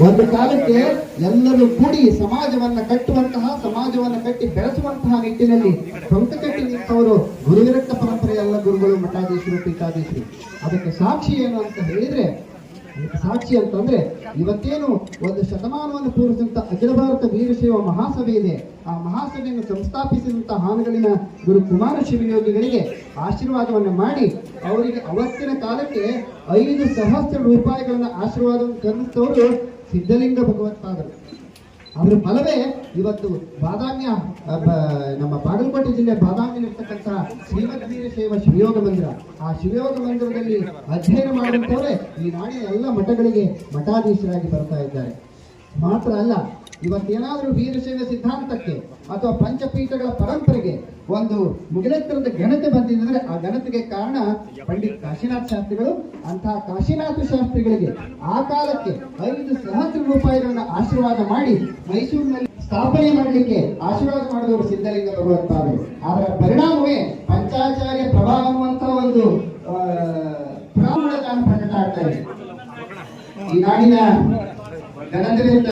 ಒಂದು ಕಾಲಕ್ಕೆ ಎಲ್ಲರೂ ಕೂಡಿ ಸಮಾಜವನ್ನ ಕಟ್ಟುವಂತಹ, ಸಮಾಜವನ್ನ ಕಟ್ಟಿ ಬೆಳೆಸುವಂತಹ ನಿಟ್ಟಿನಲ್ಲಿ ಸ್ವಂತ ಕಟ್ಟಿ ನಿಂತವರು ಗುರುವಿರಕ್ತ ಪರಂಪರೆ ಎಲ್ಲ ಗುರುಗಳು, ಮಠಾಧೀಶರು, ಪೀಠಾಧೀಶರು. ಅದಕ್ಕೆ ಸಾಕ್ಷಿ ಏನು ಅಂತ ಹೇಳಿದ್ರೆ ಸಾಕ್ಷಿ ಅಂತಂದ್ರೆ ಇವತ್ತೇನು ಒಂದು ಶತಮಾನವನ್ನು ಪೂರಿಸಿದಂತ ಅಖಿಲ ಭಾರತ ವೀರಶೈವ ಮಹಾಸಭೆ ಇದೆ. ಆ ಮಹಾಸಭೆಯನ್ನು ಸಂಸ್ಥಾಪಿಸಿದಂತ ಹಾನಗಳಿನ ಗುರು ಕುಮಾರ ಶಿವಯೋಗಿಗಳಿಗೆ ಆಶೀರ್ವಾದವನ್ನು ಮಾಡಿ ಅವರಿಗೆ ಅವತ್ತಿನ ಕಾಲಕ್ಕೆ ಐದು ಸಹಸ್ರ ರೂಪಾಯಿಗಳನ್ನ ಆಶೀರ್ವಾದವನ್ನು ಕರುಣಿಸಿದವರು ಸಿದ್ಧಲಿಂಗ ಭಗವತ್ಪಾದರು ಅದ್ರ ಫಲವೇ ಇವತ್ತು ಬಾದಾಮಿಯ ನಮ್ಮ ಬಾಗಲಕೋಟೆ ಜಿಲ್ಲೆ ಬಾದಾಮಿಯಲ್ಲಿರ್ತಕ್ಕಂತಹ ಶ್ರೀಮದ್ ವೀರಶೈವ ಶಿವಯೋಗ ಮಂದಿರ. ಆ ಶಿವಯೋಗ ಮಂದಿರದಲ್ಲಿ ಅಧ್ಯಯನ ಮಾಡುವಂತವರೇ ಈ ನಾಡಿನ ಎಲ್ಲ ಮಠಗಳಿಗೆ ಮಠಾಧೀಶರಾಗಿ ಬರ್ತಾ ಇದ್ದಾರೆ. ಮಾತ್ರ ಅಲ್ಲ ಇವತ್ತೇನಾದರೂ ವೀರಶೈವ ಸಿದ್ಧಾಂತಕ್ಕೆ ಅಥವಾ ಪಂಚಪೀಠಗಳ ಪರಂಪರೆಗೆ ಒಂದು ಮುಗಿಲೆತ್ತರದ ಘನತೆ ಬಂದಿದೆ ಆ ಘನತೆಗೆ ಕಾರಣ ಪಂಡಿತ್ ಕಾಶಿನಾಥ್ ಶಾಸ್ತ್ರಿಗಳು. ಅಂತಹ ಕಾಶಿನಾಥ ಶಾಸ್ತ್ರಿಗಳಿಗೆ ಆ ಕಾಲಕ್ಕೆ ಐದು ಸಹಸ್ರ ರೂಪಾಯಿಗಳನ್ನ ಆಶೀರ್ವಾದ ಮಾಡಿ ಮೈಸೂರಿನಲ್ಲಿ ಸ್ಥಾಪನೆ ಮಾಡಲಿಕ್ಕೆ ಆಶೀರ್ವಾದ ಮಾಡಿದವರು ಸಿದ್ಧಲಿಂಗ ಭಗವತ್ಪಾದರು ಅದರ ಪರಿಣಾಮವೇ ಒಂದು ಆ, ಬ್ರಾಹ್ಮಣ ಪ್ರಕಟ ಆಗ್ತಾ ಇದೆ ಈ ನಾಡಿನ ಗಣತಿರಿತ